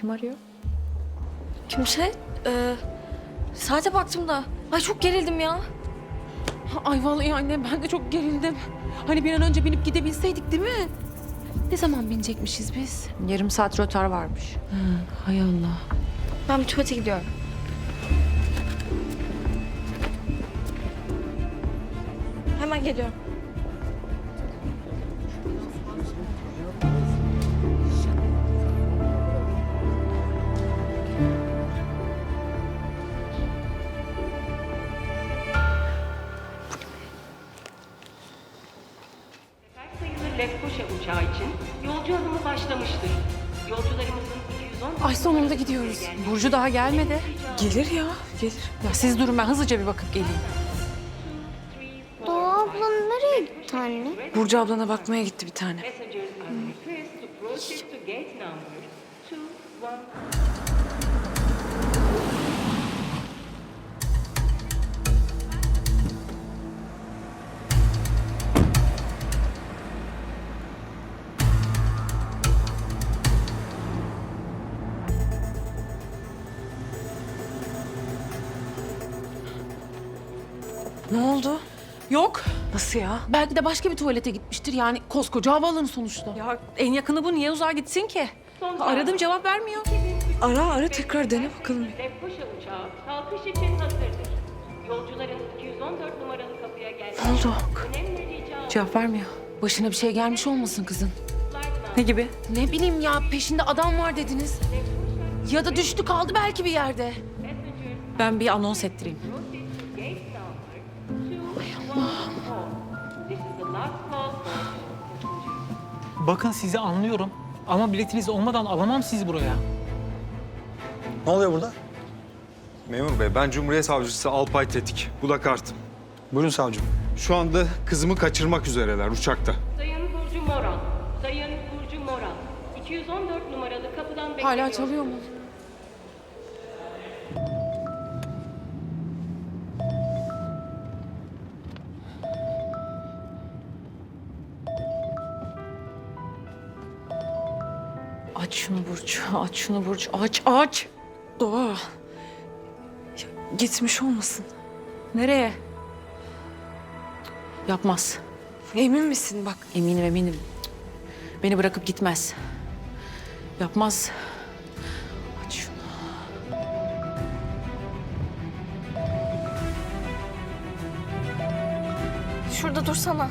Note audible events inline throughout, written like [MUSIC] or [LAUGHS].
Kim arıyor? Kimse? Ee, saate baktım da. Ay çok gerildim ya. Ay vallahi anne ben de çok gerildim. Hani bir an önce binip gidebilseydik değil mi? Ne zaman binecekmişiz biz? Yarım saat rötar varmış. Hay Allah. Ben bir tuvalete gidiyorum. Hemen geliyorum. Lefkoşa uçağı için yolcu alımı başlamıştır. Yolcularımızın 210 Ay sonunda gidiyoruz. Burcu daha gelmedi. Gelir ya, gelir. Ya siz durun ben hızlıca bir bakıp geleyim. Doğa ablan nereye gitti anne? Burcu ablana bakmaya gitti bir tane. passengers Ne oldu? Yok. Nasıl ya? Belki de başka bir tuvalete gitmiştir. Yani koskoca havaalanı sonuçta. Ya en yakını bu. Niye uzağa gitsin ki? Aradım cevap vermiyor. Ara ara tekrar dene bakalım. Lefkoşa uçağı kalkış için hazırdır. Yolcuların 214 numaralı kapıya gelmesi Ne oldu? önemli rica Cevap vermiyor. Başına bir şey gelmiş olmasın kızın. Ne gibi? Ne bileyim ya peşinde adam var dediniz. Ya da düştü kaldı belki bir yerde. Ben bir anons ettireyim. Bakın sizi anlıyorum ama biletiniz olmadan alamam sizi buraya. Ne oluyor burada? Memur bey, ben Cumhuriyet Savcısı Alpay Tetik. Bu da kartım. Buyurun savcım. Şu anda kızımı kaçırmak üzereler uçakta. Sayın Burcu Moral. Sayın Burcu Moral. 214 numaralı kapıdan bekleniyor. Hala çalıyor mu? Aç şunu Burcu. Aç şunu Burcu. Aç aç. Doğa. Ya, gitmiş olmasın. Nereye? Yapmaz. Emin misin bak? Eminim eminim. Beni bırakıp gitmez. Yapmaz. Aç şunu. Şurada dursana.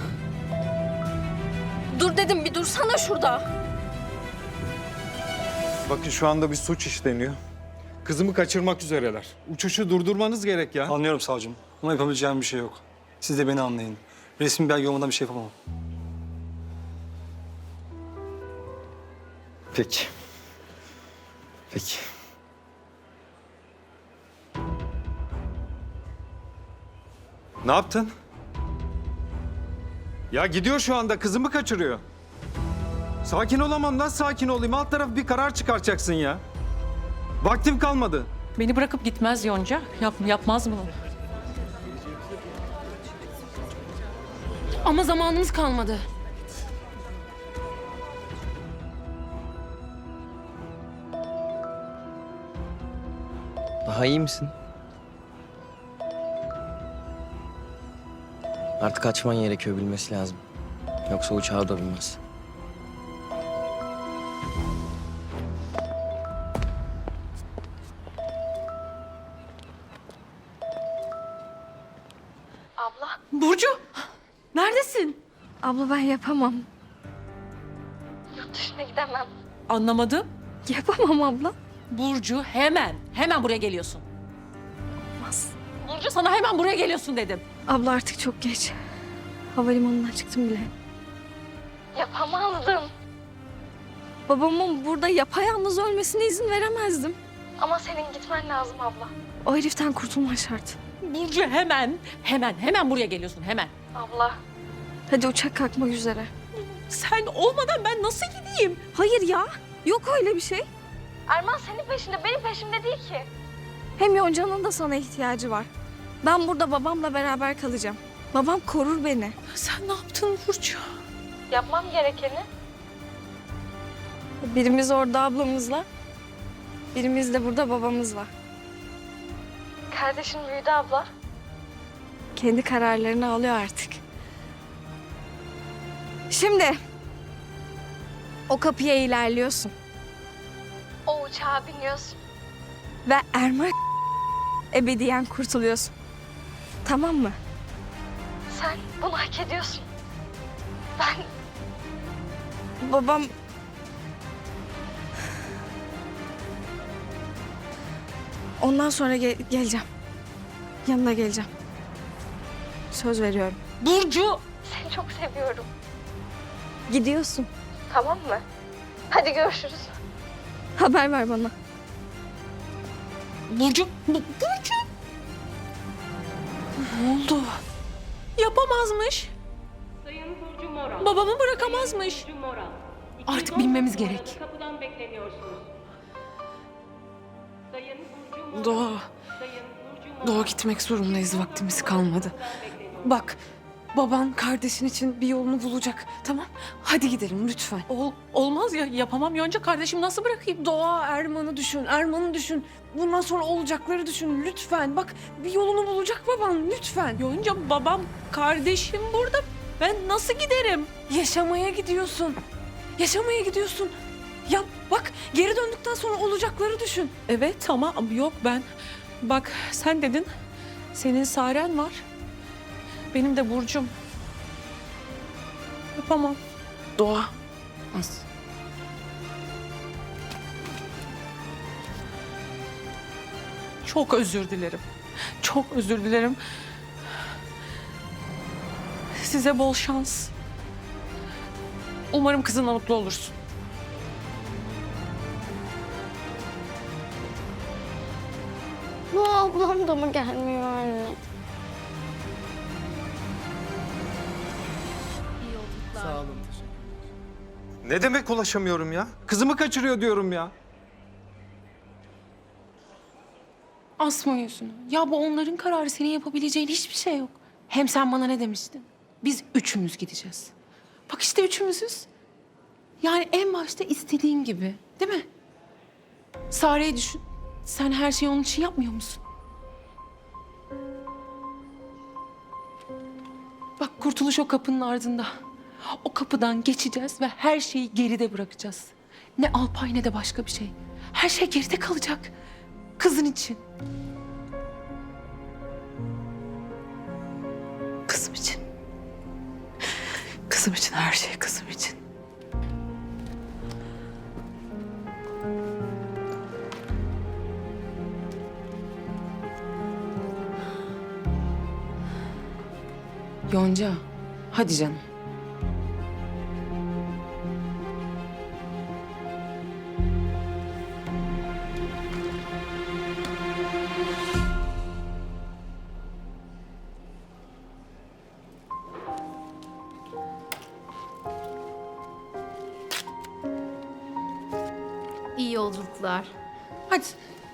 Dur dedim bir dursana şurada. Bakın şu anda bir suç işleniyor. Kızımı kaçırmak üzereler. Uçuşu durdurmanız gerek ya. Anlıyorum savcım. Ama yapabileceğim bir şey yok. Siz de beni anlayın. Resmi belge olmadan bir şey yapamam. Peki. Peki. Ne yaptın? Ya gidiyor şu anda kızımı kaçırıyor. Sakin olamam. Nasıl sakin olayım? Alt taraf bir karar çıkartacaksın ya. Vaktim kalmadı. Beni bırakıp gitmez Yonca. Yap, yapmaz bunu. Ama zamanımız kalmadı. Daha iyi misin? Artık açman gerekiyor bilmesi lazım. Yoksa uçağa da binmez. Burcu! Neredesin? Abla ben yapamam. Yurt dışına gidemem. Anlamadım. Yapamam abla. Burcu hemen, hemen buraya geliyorsun. Olmaz. Burcu sana hemen buraya geliyorsun dedim. Abla artık çok geç. Havalimanından çıktım bile. Yapamazdım. Babamın burada yapayalnız ölmesine izin veremezdim. Ama senin gitmen lazım abla. O heriften kurtulman şart. Burcu hemen, hemen, hemen buraya geliyorsun hemen. Abla. Hadi uçak kalkmak üzere. Sen olmadan ben nasıl gideyim? Hayır ya. Yok öyle bir şey. Erman senin peşinde, benim peşimde değil ki. Hem Yonca'nın da sana ihtiyacı var. Ben burada babamla beraber kalacağım. Babam korur beni. Sen ne yaptın Burcu? Yapmam gerekeni. Birimiz orada ablamızla, Birimiz de burada babamız var. Kardeşim büyüdü abla. Kendi kararlarını alıyor artık. Şimdi o kapıya ilerliyorsun. O uçağa biniyorsun. Ve Erman [LAUGHS] ebediyen kurtuluyorsun. Tamam mı? Sen bunu hak ediyorsun. Ben... Babam... Ondan sonra gel- geleceğim. Yanına geleceğim. Söz veriyorum. Burcu! Seni çok seviyorum. Gidiyorsun. Tamam mı? Hadi görüşürüz. Haber ver bana. Burcu! Bu- Burcu! Ne oldu? Yapamazmış. Sayın Burcu Moral. Babamı bırakamazmış. Burcu Moral. Artık 210 bilmemiz gerek. Kapıdan bekleniyorsunuz. Doğa. Doğa gitmek zorundayız. Vaktimiz kalmadı. Bak baban kardeşin için bir yolunu bulacak. Tamam hadi gidelim lütfen. Ol, olmaz ya yapamam Yonca kardeşim nasıl bırakayım? Doğa Erman'ı düşün. Erman'ı düşün. Bundan sonra olacakları düşün lütfen. Bak bir yolunu bulacak baban lütfen. Yonca babam kardeşim burada. Ben nasıl giderim? Yaşamaya gidiyorsun. Yaşamaya gidiyorsun. Ya bak geri döndükten sonra olacakları düşün. Evet tamam yok ben. Bak sen dedin senin Saren var. Benim de Burcum. Yapamam. Doğa. Az. Çok özür dilerim. Çok özür dilerim. Size bol şans. Umarım kızınla mutlu olursun. Ablam da mı gelmiyor anne? Ne demek ulaşamıyorum ya? Kızımı kaçırıyor diyorum ya. Asma yüzünü. Ya bu onların kararı. Senin yapabileceğin hiçbir şey yok. Hem sen bana ne demiştin? Biz üçümüz gideceğiz. Bak işte üçümüzüz. Yani en başta istediğin gibi. Değil mi? Sare'yi düşün. Sen her şeyi onun için yapmıyor musun? Bak kurtuluş o kapının ardında. O kapıdan geçeceğiz ve her şeyi geride bırakacağız. Ne Alpay ne de başka bir şey. Her şey geride kalacak. Kızın için. Kızım için. Kızım için her şey kızım için. Yonca, hadi canım. İyi yolculuklar. Hadi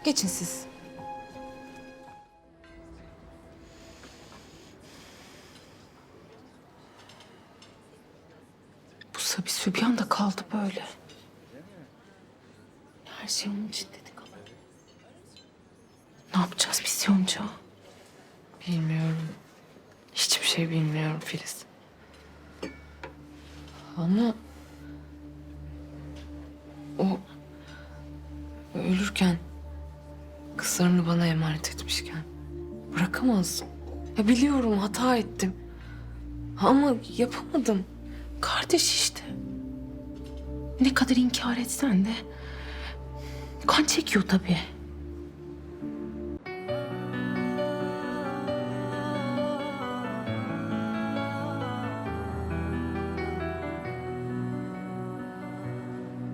geçin siz. Sabi Sübyan da kaldı böyle. Her şey onun için dedik ama. Ne yapacağız biz Yonca? Bilmiyorum. Hiçbir şey bilmiyorum Filiz. Ama o ölürken kızlarını bana emanet etmişken bırakamazdım. Ya biliyorum hata ettim. Ama yapamadım. Kardeş işte. Ne kadar inkar etsen de kan çekiyor tabii.